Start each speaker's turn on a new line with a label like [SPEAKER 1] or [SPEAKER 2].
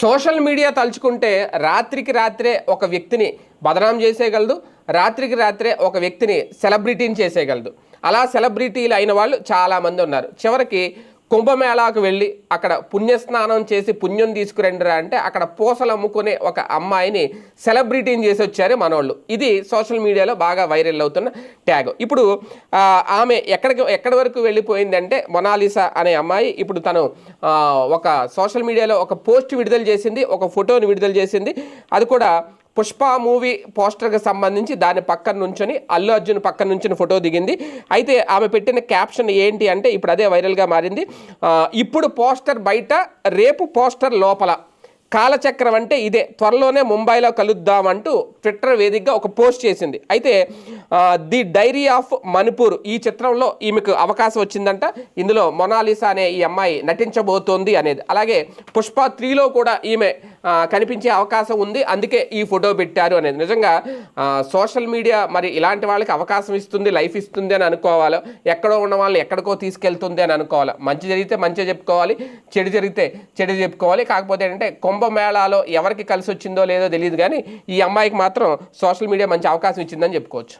[SPEAKER 1] Social media తలుచుకుంటే రాత్రికి రాత్రే ఒక వ్యక్తిని బదనాం చేసేయగలదు రాత్రికి రాత్రే ఒక వ్యక్తిని సెలబ్రిటీని చేసేయగలదు. అలా సెలబ్రిటీలు అయిన వాళ్ళు చాలామంది ఉన్నారు. చివరికి కుంభమేళాకు వెళ్ళి అక్కడ పుణ్యస్నానం చేసి పుణ్యం తీసుకురండిరా అంటే అక్కడ పూసలు అమ్ముకునే ఒక అమ్మాయిని సెలబ్రిటీని చేసి వచ్చారు మనోళ్ళు. ఇది సోషల్ మీడియాలో బాగా వైరల్ అవుతున్న ట్యాగ్. ఇప్పుడు ఆమె ఎక్కడికి ఎక్కడి వరకు వెళ్ళిపోయిందంటే మొనాలిసా అనే అమ్మాయి ఇప్పుడు తను ఒక సోషల్ మీడియాలో ఒక పోస్ట్ విడుదల చేసింది ఒక ఫోటోని విడుదల చేసింది. అది కూడా పుష్ప మూవీ పోస్టర్కి సంబంధించి దాని పక్కన నుంచొని అల్లు అర్జున్ పక్కన నుంచుని ఫోటో దిగింది. అయితే ఆమె పెట్టిన క్యాప్షన్ ఏంటి అంటే ఇప్పుడు అదే వైరల్గా మారింది. ఇప్పుడు పోస్టర్ బయట రేపు పోస్టర్ లోపల. కాలచక్రం అంటే ఇదే. త్వరలోనే ముంబైలో కలుద్దామంటూ ట్విట్టర్ వేదికగా ఒక పోస్ట్ చేసింది. అయితే ది డైరీ ఆఫ్ మణిపూర్ ఈ చిత్రంలో ఈమెకు అవకాశం వచ్చిందంట. ఇందులో మొనాలిసా అనే ఈ అమ్మాయి నటించబోతోంది అనేది. అలాగే పుష్ప త్రీలో కూడా ఈమె కనిపించే అవకాశం ఉంది. అందుకే ఈ ఫోటో పెట్టారు అనేది. నిజంగా సోషల్ మీడియా మరి ఇలాంటి వాళ్ళకి అవకాశం ఇస్తుంది లైఫ్ ఇస్తుంది అని అనుకోవాలో. ఎక్కడో ఉన్న వాళ్ళని ఎక్కడికో తీసుకెళ్తుంది అని అనుకోవాలి. మంచి జరిగితే మంచిగా చెప్పుకోవాలి చెడు జరిగితే చెడు చెప్పుకోవాలి. కాకపోతే ఏంటంటే కుంభమేళాలో ఎవరికి కలిసి వచ్చిందో లేదో తెలియదు కానీ ఈ అమ్మాయికి మాత్రం సోషల్ మీడియా మంచి అవకాశం ఇచ్చిందని చెప్పుకోవచ్చు.